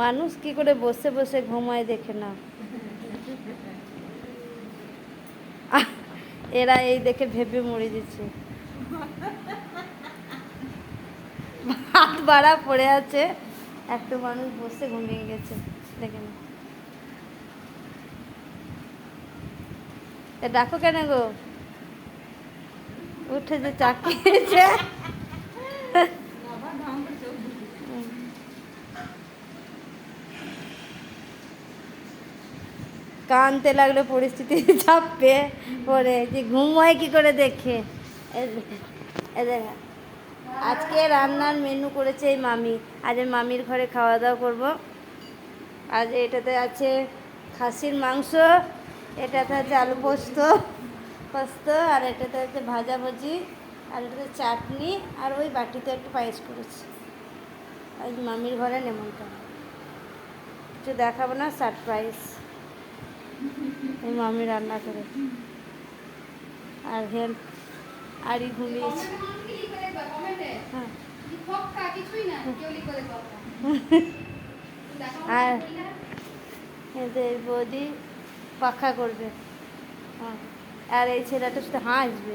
মানুষ কি করে বসে বসে ঘুমায় দেখে না? এরা এই দেখে ভেবে মরে দিচ্ছে হাত বাড়া পড়ে আছে, একটা মানুষ বসে ঘুমিয়ে গেছে, দেখে না। ডাকো কেন গো? উঠে যে করে চোখ বুঝি কানতে লাগল পরিস্থিতি চাপবে পরে যে ঘুমোয় কি করে দেখে, এই দেখে। আজকে রান্নার মেনু করেছে এই মামি। আজ মামির ঘরে খাওয়া দাওয়া করব। আজ এটাতে আছে খাসির মাংস এটাতে আছে আলু পোস্ত। পোস্ত আর এটাতে আছে ভাজাভুজি আর এটাতে চাটনি আর ওই বাটিতে একটু পায়েস করেছি। আজ মামির ঘরে নেমন্তন্ন। কিছু দেখাবো না সারপ্রাইজ। এই মামি রান্না করে। আর হেল্প আরই ঘুমিয়েছি হ্যাঁ। আর এদের বৌদি পাখা করবে। হ্যাঁ। আর এই ছেলেটা শুধু হাসবে।